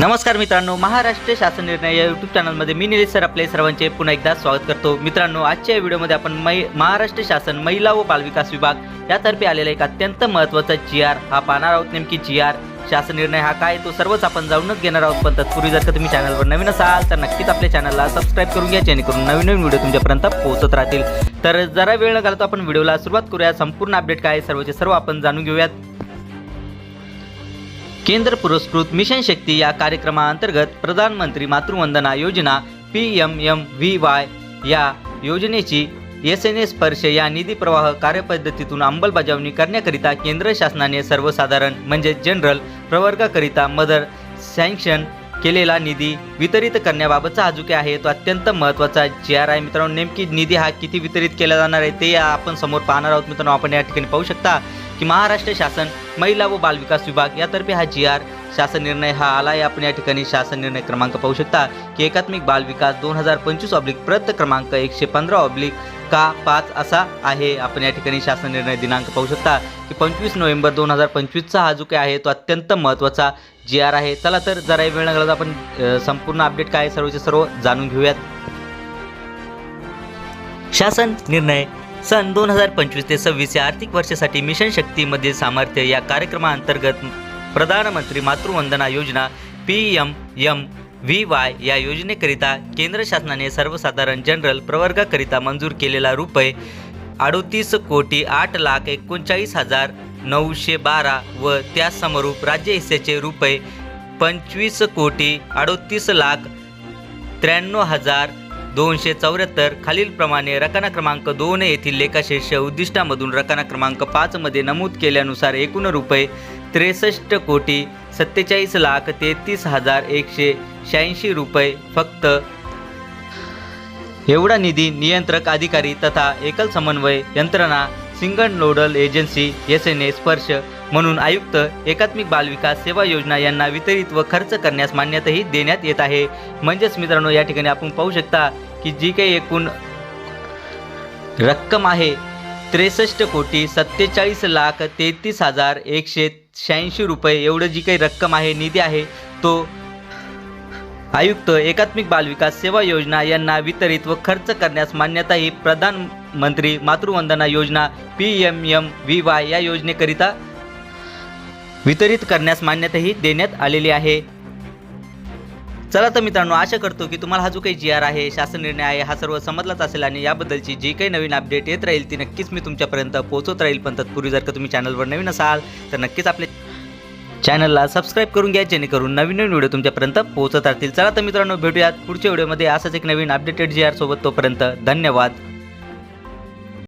नमस्कार मित्रांनो महाराष्ट्र शासन निर्णय या यूट्यूब चॅनलमध्ये मी निलेश सर आपले सर्वांचे पुन्हा एकदा स्वागत करतो. मित्रांनो आजच्या या व्हिडिओमध्ये आपण मै महाराष्ट्र शासन महिला व बालविकास विभाग यातर्फे आलेला एक अत्यंत महत्त्वाचा जी आर हा पाहणार आहोत. नेमकी जी आर शासन निर्णय हा काय? तो सर्वच आपण जाऊनच घेणार आहोत. पण तत्पूर्वी जर का तुम्ही चॅनलवर नवीन असाल तर नक्कीच आपल्या चॅनलला सबस्क्राईब करून घ्या जेणेकरून नवीन नवीन व्हिडिओ तुमच्यापर्यंत पोहोचत राहतील. तर जरा वेळ न घालतो आपण व्हिडिओला सुरुवात करूया. संपूर्ण अपडेट काय आहे सर्वचे सर्व आपण जाणून घेऊयात. केंद्र पुरस्कृत मिशन शक्ती या कार्यक्रमाअंतर्गत Pradhan Mantri Matru Vandana Yojana P M M V Y या योजनेची एस एन एस स्पर्श या निधी प्रवाह कार्यपद्धतीतून अंमलबजावणी करण्याकरिता केंद्र शासनाने सर्वसाधारण म्हणजे जनरल प्रवर्गाकरिता मदर सँक्शन केलेला निधी वितरित करण्याबाबतचा हा जो काही आहे तो अत्यंत महत्त्वाचा जी आर आहे मित्रांनो नेमकी निधी हा किती वितरित केला जाणार आहे ते आपण समोर पाहणार आहोत. मित्रांनो आपण या ठिकाणी पाहू शकता की महाराष्ट्र शासन महिला व बालविकास विभाग यातर्फे हा जी आर शासन निर्णय हा आला आहे आपण या ठिकाणी शासन निर्णय क्रमांक पाहू शकता की एकात्मिक बाल विकास दोन हजार पंचवीस ऑब्लिक प्रत क्रमांक एकशे पंधरा ऑब्लिक का पाच असा आहे. आपण या ठिकाणी शासन निर्णय दिनांक पाहू शकता की पंचवीस नोव्हेंबर दोन हजार पंचवीसचा हा जो काही आहे तो अत्यंत महत्त्वाचा जी आर आहे. चला तर जरा वेळ न घालवता आपण संपूर्ण अपडेट काय आहे सर्वचे सर्व जाणून घेऊयात. शासन निर्णय सन दोन हजार पंचवीस ते सव्वीस या आर्थिक वर्षासाठी मिशन शक्तीमधील सामर्थ्य या कार्यक्रमाअंतर्गत Pradhan Mantri Matru Vandana Yojana P M M V Y या योजनेकरिता केंद्र शासनाने सर्वसाधारण जनरल प्रवर्गाकरिता मंजूर केलेला रुपये अडोतीस कोटी आठ लाख एकोणचाळीस हजार नऊशे बारा व त्यासमरूप राज्य हिस्सेचे रुपये पंचवीस कोटी अडोतीस लाख त्र्याण्णव हजार दोनशे चौऱ्याहत्तर खालीलप्रमाणे रकाना क्रमांक दोन येथील लेखाशीर्ष उद्दिष्टामधून रकाना क्रमांक पाचमध्ये नमूद केल्यानुसार एकूण रुपये त्रेसष्ट कोटी सत्तेचाळीस लाख तेहतीस हजार एकशे शहाऐंशी रुपये फक्त. एवढा निधी नियंत्रक अधिकारी तथा एकल समन्वय यंत्रणा single nodal agency S N A Sparsh म्हणून आयुक्त एकात्मिक बालविकास सेवा योजना यांना वितरित व खर्च करण्यास मान्यताही देण्यात येत आहे. म्हणजेच मित्रांनो या ठिकाणी आपण पाहू शकता की जी काही एकूण रक्कम आहे त्रेसष्ट कोटी सत्तेचाळीस लाख तेहतीस हजार एकशे शहाऐंशी रुपये. एवढं जी काही रक्कम आहे निधी आहे तो आयुक्त एकात्मिक बालविकास सेवा योजना यांना वितरित व खर्च करण्यास मान्यता ही Pradhan Mantri Matru Vandana Yojana P M M V Y या योजनेकरिता वितरित करण्यास मान्यताही देण्यात आलेली आहे. चला तर मित्रांनो आशा करतो की तुम्हाला हा जो काही जी आर आहे शासन निर्णय आहे हा सर्व समजलाच असेल आणि याबद्दलची जी काही नवीन अपडेट येत राहील ती नक्कीच मी तुमच्यापर्यंत पोहोचत राहील. पण तत्पूर्वी जर का तुम्ही चॅनलवर नवीन असाल तर नक्कीच आपले चॅनलला सबस्क्राईब करून घ्या जेणेकरून नवीन नवीन व्हिडिओ तुमच्यापर्यंत पोहोचत राहतील. चला तर मित्रांनो भेटूयात पुढच्या व्हिडिओमध्ये असंच एक नवीन अपडेटेड जी आर सोबत तोपर्यंत धन्यवाद.